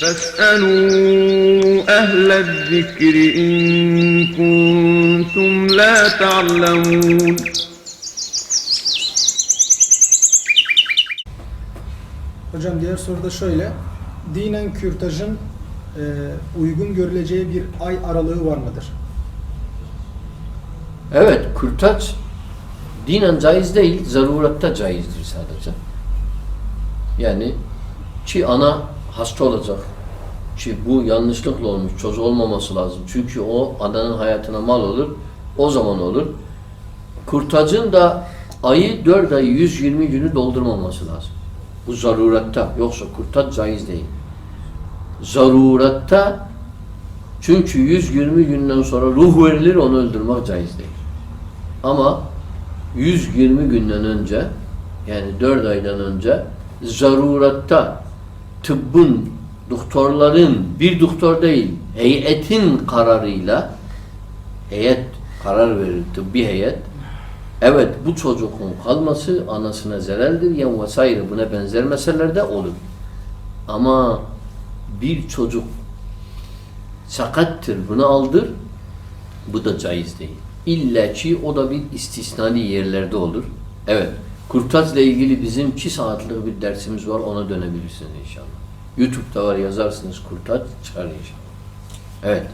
فاسألوا أهل الذكر إن كنتم لا تعلمون Hocam diğer soru da şöyle. Dinen kürtajın e, uygun görüleceği bir ay aralığı var mıdır? Evet, kürtaj dinen caiz değil, zaruratta caizdir sadece. Yani ki ana hasta olacak, ki bu yanlışlıkla olmuş, çocuğu olmaması lazım. Çünkü o ananın hayatına mal olur, o zaman olur. Kurtacın da ayı 4 ay 120 günü doldurmaması lazım. Bu zaruratta, yoksa kurtaç caiz değil. Zaruratta çünkü 120 günden sonra ruh verilir onu öldürmek caiz değil. Ama 120 günden önce yani 4 aydan önce zaruratta tıbbın, doktorların bir doktor değil heyetin kararıyla heyet karar verir tıbbi heyet evet bu çocuğun kalması anasına zereldir yani vesaire buna benzer meselelerde olur. Ama bir çocuk sakattır bunu aldır bu da caiz değil. İlla ki o da bir istisnai yerlerde olur. Evet. Kurtazla ilgili bizim 2 saatlik bir dersimiz var. Ona dönebilirsiniz inşallah. YouTube'da var yazarsınız kurtaz çıkar inşallah. Evet.